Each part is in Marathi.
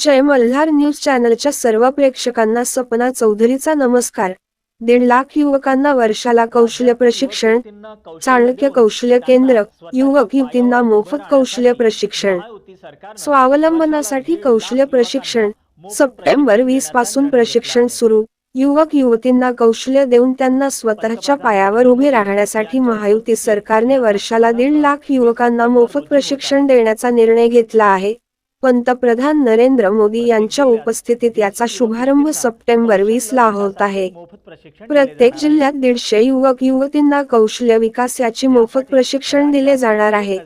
जय मल्हार न्यूज चॅनलच्या सर्व प्रेक्षकांना सपना चौधरीचा नमस्कार. दीड लाख युवकांना वर्षाला कौशल्य प्रशिक्षण चाणक्य कौशल्य केंद्र युवक युवतींना मोफत कौशल्य प्रशिक्षण. स्वावलंबनासाठी कौशल्य प्रशिक्षण सप्टेंबर वीसपासून प्रशिक्षण सुरू. युवक युवतींना कौशल्य देऊन त्यांना स्वतःच्या पायावर उभे राहण्यासाठी महायुती सरकारने वर्षाला दीड लाख युवकांना मोफत प्रशिक्षण देण्याचा निर्णय घेतला आहे. पंतप्रधान नरेंद्र मोदी यांच्या उपस्थितीत याचा शुभारंभ सप्टेंबर वीस ला होत आहे. प्रत्येक जिल्ह्यात दीडशे युवक युवतींना कौशल्य विकास याची मोफत प्रशिक्षण दिले जाणार आहे.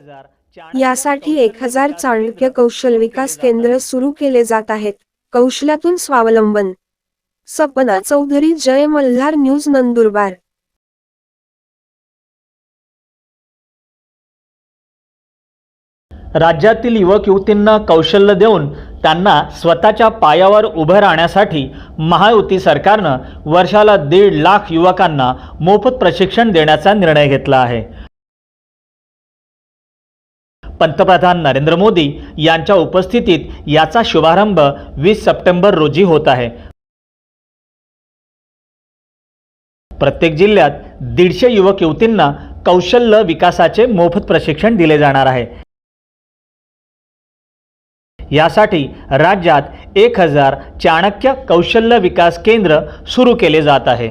यासाठी एक हजार चाणक्य कौशल विकास केंद्र सुरू केले जात आहेत. कौशल्यातून स्वावलंबन. सपना चौधरी जय मल्हार न्यूज नंदुरबार. राज्यातील युवक युवतींना कौशल्य देऊन त्यांना स्वतःच्या पायावर उभं राहण्यासाठी महायुती सरकारनं वर्षाला दीड लाख युवकांना मोफत प्रशिक्षण देण्याचा निर्णय घेतला आहे. पंतप्रधान नरेंद्र मोदी यांच्या उपस्थितीत याचा शुभारंभ वीस सप्टेंबर रोजी होत आहे. प्रत्येक जिल्ह्यात दीडशे युवक युवतींना कौशल्य विकासाचे मोफत प्रशिक्षण दिले जाणार आहे. यासाठी राज्यात एक हजार चाणक्य कौशल्य विकास केंद्र सुरू केले जात आहे.